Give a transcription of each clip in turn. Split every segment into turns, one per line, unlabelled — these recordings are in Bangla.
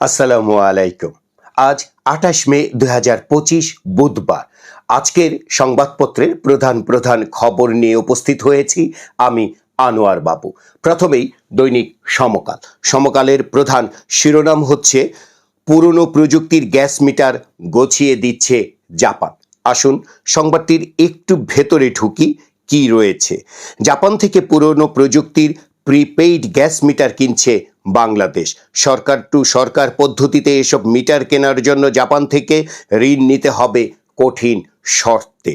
আসসালামু আলাইকুম। আজ আঠাশ মে দু হাজার পঁচিশ বুধবার। আজকের সংবাদপত্রের প্রধান প্রধান খবর নিয়ে উপস্থিত হয়েছি আমি আনোয়ার বাবু। প্রথমেই দৈনিক সমকাল। সমকালের প্রধান শিরোনাম হচ্ছে, পুরনো প্রযুক্তির গ্যাস মিটার গছিয়ে দিচ্ছে জাপান। আসুন সংবাদটির একটু ভেতরে ঢুকি, কি রয়েছে? জাপান থেকে পুরনো প্রযুক্তির প্রিপেইড গ্যাস মিটার কিনছে বাংলাদেশ। সরকার টু সরকার পদ্ধতিতে এসব মিটার কেনার জন্য জাপান থেকে ঋণ নিতে হবে কঠিন শর্তে।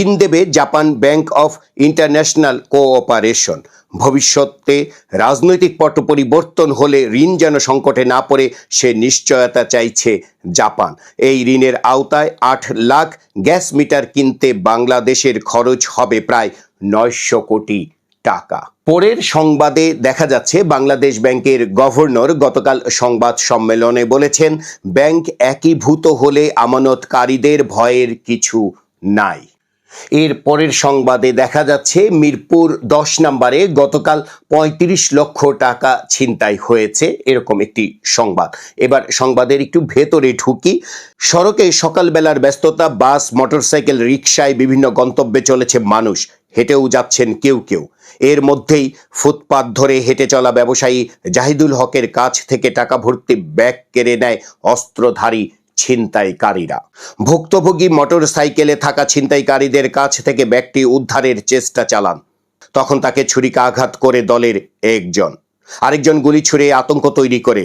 ঋণ দেবে Japan Bank of International Cooperation. ভবিষ্যতে রাজনৈতিক পট পরিবর্তন হলে ঋণ যেন সংকটে না পড়ে, সে নিশ্চয়তা চাইছে জাপান। এই ঋণের আওতায় আট লাখ গ্যাস মিটার কিনতে বাংলাদেশের খরচ হবে প্রায় নয়শো কোটি টাকা। পরের সংবাদে দেখা যাচ্ছে, বাংলাদেশ ব্যাংকের গভর্নর গতকাল সংবাদ সম্মেলনে বলেছেন, ব্যাংক একীভূত হলে আমানতকারীদের ভয়ের কিছু নাই। এর পরের সংবাদে দেখা যাচ্ছে, মিরপুর দশ নম্বরে গতকাল পঁয়ত্রিশ লক্ষ টাকা ছিনতাই হয়েছে, এরকম একটি সংবাদ। এবার সংবাদের একটু ভেতরে ঢুকি। সড়কে সকালবেলার ব্যস্ততা, বাস, মোটরসাইকেল রিক্সায় বিভিন্ন গন্তব্যে চলেছে মানুষ, হেঁটেও যাচ্ছেন কেউ কেউ। এর মধ্যেই ফুটপাত ধরে হেঁটে চলা ব্যবসায়ী জাহিদুল হকের কাছ থেকে টাকা ভর্তি ব্যাগ কেড়ে নেয় অস্ত্রধারী ছিনতাইকারীরা। ভুক্তভোগী মোটর সাইকেলে থাকা ছিনতাইকারীদের কাছ থেকে ব্যাগটি উদ্ধারের চেষ্টা চালান। তখন তাকে ছুরিকা আঘাত করে দলের একজন। আরেকজন গুলি ছুড়ে আতঙ্ক তৈরি করে।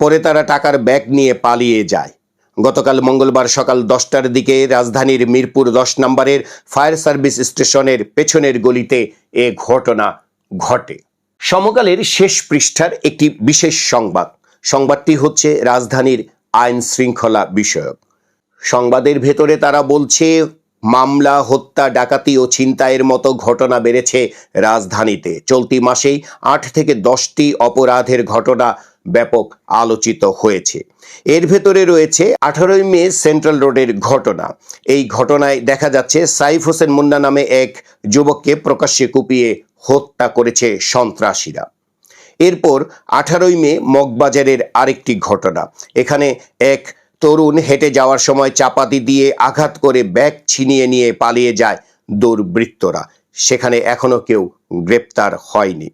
পরে তারা টাকার ব্যাগ নিয়ে পালিয়ে যায়। গতকাল মঙ্গলবার সকাল দশটার দিকে রাজধানীর মিরপুর দশ নম্বরের ফায়ার সার্ভিস স্টেশনের পেছনের গলিতে এ ঘটনা ঘটে। সমকালের শেষ পৃষ্ঠার একটি বিশেষ সংবাদ। সংবাদটি হচ্ছে রাজধানীর আইন শৃঙ্খলা বিষয়ক। সংবাদের ভেতরে তারা বলছে, মামলা, হত্যা, ডাকাতি ও ছিনতাইয়ের মতো ঘটনা বেড়েছে রাজধানীতে। চলতি মাসেই আট থেকে দশটি অপরাধের ঘটনা ব্যাপক আলোচিত হয়েছে। এর ভেতরে রয়েছে আঠারোই মে সেন্ট্রাল রোডের ঘটনা। এই ঘটনায় দেখা যাচ্ছে, সাইফ হোসেন মুন্না নামে এক যুবককে প্রকাশ্যে কুপিয়ে হত্যা করেছে সন্ত্রাসীরা। এরপর আঠারোই মে মগবাজারের আরেকটি ঘটনা। এখানে এক তরুণ হেঁটে যাওয়ার সময় চাপাতি দিয়ে আঘাত করে ব্যাগ ছিনিয়ে নিয়ে পালিয়ে যায় দুর্বৃত্তরা। সেখানে এখনও কেউ গ্রেপ্তার হয়নি।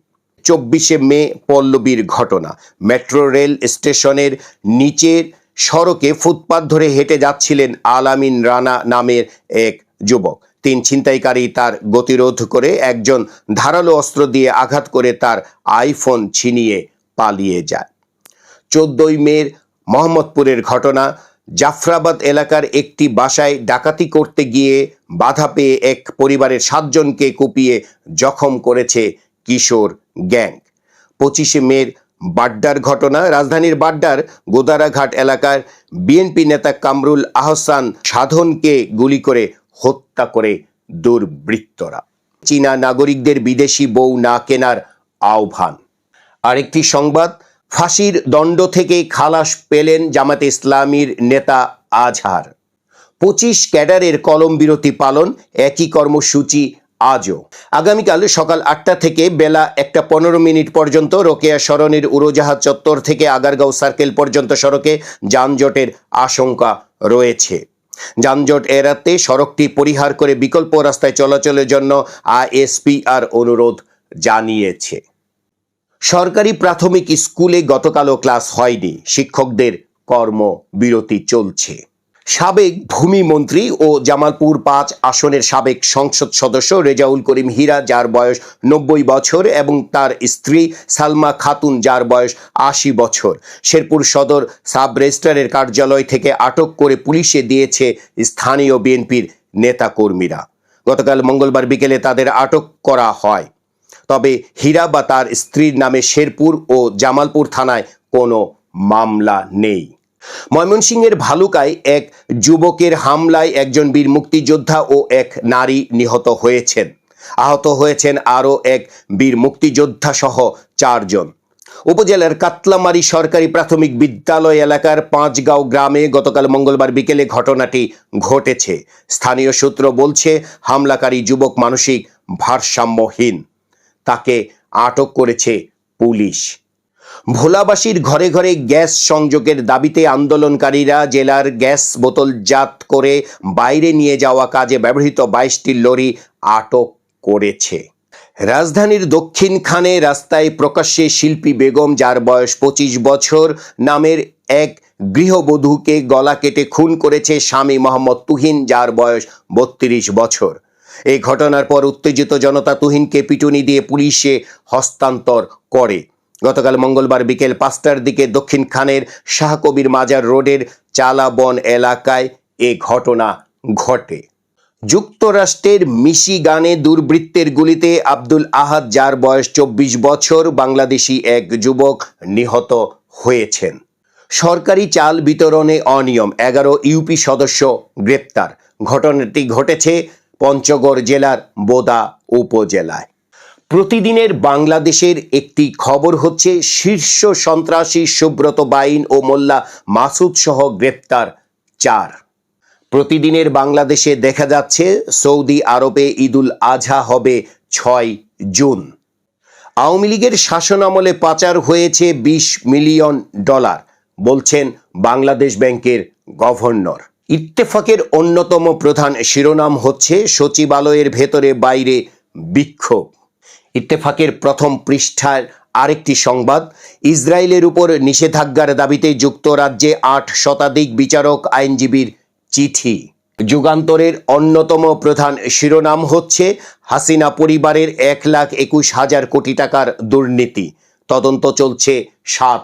চব্বিশে মে পল্লবীর ঘটনা। মেট্রো রেল স্টেশনের নিচের সড়কে ফুটপাত ধরে হেঁটে যাচ্ছিলেন আলামিন রানা নামের এক যুবক। তিন ছিনতাইকারী তার গতিরোধ করে একজন ধারালো অস্ত্র দিয়ে আঘাত করে তার আইফোন ছিনিয়ে পালিয়ে যায়। চোদ্দই মের মোহাম্মদপুরের ঘটনা, জাফরাবাদ এলাকার একটি বাসায় ডাকাতি করতে গিয়ে বাধা পেয়ে এক পরিবারের সাতজনকে কুপিয়ে জখম করেছে কিশোর গ্যাং। পঁচিশে মের বাড্ডার ঘটনা, রাজধানীর বাড্ডার গোদারাঘাট এলাকার বিএনপি নেতা কামরুল আহসান সাধনকে গুলি করে হত্যা করে দুর্বৃত্তরা। চীনা নাগরিকদের বিদেশি বউ না কেনার আহ্বান। আরেকটি সংবাদ, ফাঁসির দণ্ড থেকে খালাস পেলেন জামাতে ইসলামীর নেতা আজহার। পঁচিশ ক্যাডারের কলম বিরতি পালন, একই কর্মসূচি আজও। আগামীকাল সকাল আটটা থেকে বেলা একটা পনেরো মিনিট পর্যন্ত রোকেয়া সরণির উড়োজাহাজ চত্বর থেকে আগারগাঁও সার্কেল পর্যন্ত সড়কে যানজটের আশঙ্কা রয়েছে। যানজট এড়াতে সড়কটি পরিহার করে বিকল্প রাস্তায় চলাচলের জন্য আইএসপি আর অনুরোধ জানিয়েছে। সরকারি প্রাথমিক স্কুলে গতকালও ক্লাস হয়নি। শিক্ষকদের কর্মবিরতি চলছে। সাবেক ভূমি মন্ত্রী ও জামালপুর পাঁচ আসনের সাবেক সংসদ সদস্য রেজাউল করিম হীরা, যার বয়স নব্বই বছর, এবং তার স্ত্রী সালমা খাতুন, যার বয়স আশি বছর। শেরপুর সদর সাব রেজিস্ট্রারের কার্যালয় থেকে আটক করে পুলিশে দিয়েছে স্থানীয় বিএনপির নেতাকর্মীরা। গতকাল মঙ্গলবার বিকেলে তাদের আটক করা হয়। তবে হীরা বা তার স্ত্রীর নামে শেরপুর ও জামালপুর থানায় কোনো মামলা নেই। ময়মনসিংহের ভালুকায় এক যুবকের হামলায় একজন বীর মুক্তিযোদ্ধা ও এক নারী নিহত হয়েছেন। আহত হয়েছেন আরও এক বীর মুক্তিযোদ্ধা সহ চারজন। উপজেলার কাতলামারি সরকারি প্রাথমিক বিদ্যালয় এলাকার পাঁচগাঁও গ্রামে গতকাল মঙ্গলবার বিকেলে ঘটনাটি ঘটেছে। স্থানীয় সূত্র বলছে, হামলাকারী যুবক মানসিক ভারসাম্যহীন। তাকে আটক করেছে পুলিশ। ভোলাবাসীর ঘরে ঘরে গ্যাস সংযোগের দাবিতে আন্দোলনকারীরা জেলার গ্যাস বোতলজাত করে বাইরে নিয়ে যাওয়া কাজে ব্যবহৃত বাইশটি লরি আটক করেছে। রাজধানীর দক্ষিণখানে রাস্তায় প্রকাশ্যে শিল্পী বেগম, যার বয়স পঁচিশ বছর, নামের এক গৃহবধূকে গলা কেটে খুন করেছে স্বামী মোহাম্মদ তুহিন, যার বয়স বত্রিশ বছর। এই ঘটনার পর উত্তেজিত জনতা তুহিনকে পিটুনি দিয়ে পুলিশে হস্তান্তর করে। গতকাল মঙ্গলবার বিকেল পাঁচটার দিকে দক্ষিণ খানের শাহকবির মাজার রোডের চালাবন এলাকায় এ ঘটনা ঘটে। যুক্তরাষ্ট্রের মিশিগানে দুর্বৃত্তের গুলিতে আব্দুল আহাদ, যার বয়স চব্বিশ বছর, বাংলাদেশি এক যুবক নিহত হয়েছেন। সরকারি চাল বিতরণে অনিয়ম, এগারো ইউপি সদস্য গ্রেপ্তার। ঘটনাটি ঘটেছে পঞ্চগড় জেলার বোদা উপজেলায়। প্রতিদিনের বাংলাদেশের একটি খবর হচ্ছে, শীর্ষ সন্ত্রাসী সুব্রত বাইন ও মোল্লা মাসুদ সহ গ্রেপ্তার চার। প্রতিদিনের বাংলাদেশে দেখা যাচ্ছে, সৌদি আরবে ঈদুল আজহা হবে ছয় জুন। আওয়ামী লীগের শাসনামলে পাচার হয়েছে বিশ মিলিয়ন ডলার, বলছেন বাংলাদেশ ব্যাংকের গভর্নর। ইত্তেফাকের অন্যতম প্রধান শিরোনাম হচ্ছে, সচিবালয়ের ভেতরে বাইরে বিক্ষোভ। ইত্তেফাকের প্রথম পৃষ্ঠার আরেকটি সংবাদ, ইসরায়েলের উপর নিষেধাজ্ঞার দাবিতে যুক্তরাজ্যে আট শতাধিক বিচারক আইনজীবীর চিঠি। যুগান্তরের অন্যতম প্রধান শিরোনাম হচ্ছে হাসিনা পরিবারের এক লাখ একুশ হাজার কোটি টাকার দুর্নীতি। তদন্ত চলছে সাত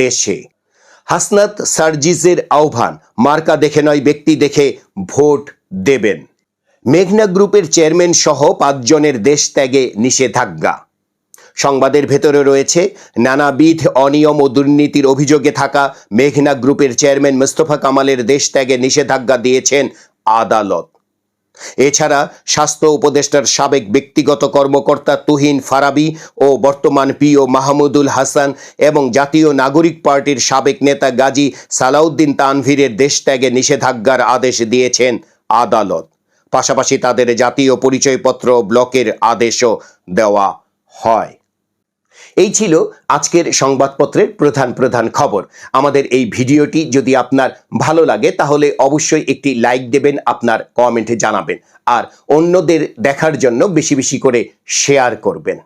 দেশে। হাসনাত সার্জিসের আহ্বান, মার্কা দেখে নয়, ব্যক্তি দেখে ভোট দেবেন। মেঘনা গ্রুপের চেয়ারম্যান সহ পাঁচজনের দেশ ত্যাগে নিষেধাজ্ঞা। সংবাদের ভেতরে রয়েছে, নানাবিধ অনিয়ম ও দুর্নীতির অভিযোগে থাকা মেঘনা গ্রুপের চেয়ারম্যান মোস্তফা কামালের দেশ ত্যাগে নিষেধাজ্ঞা দিয়েছেন আদালত। এছাড়া স্বাস্থ্য উপদেষ্টার সাবেক ব্যক্তিগত কর্মকর্তা তুহিন ফারাবি ও বর্তমান পিও মাহমুদুল হাসান এবং জাতীয় নাগরিক পার্টির সাবেক নেতা গাজী সালাউদ্দিন তানভীরের দেশ ত্যাগে নিষেধাজ্ঞার আদেশ দিয়েছেন আদালত। পাশাপাশি তাদের জাতীয় পরিচয়পত্র ব্লকের আদেশও দেওয়া হয়। এই ছিল আজকের সংবাদপত্রের প্রধান প্রধান খবর। আমাদের এই ভিডিওটি যদি আপনার ভালো লাগে, তাহলে অবশ্যই একটি লাইক দেবেন, আপনার কমেন্টে জানাবেন, আর অন্যদের দেখার জন্য বেশি বেশি করে শেয়ার করবেন।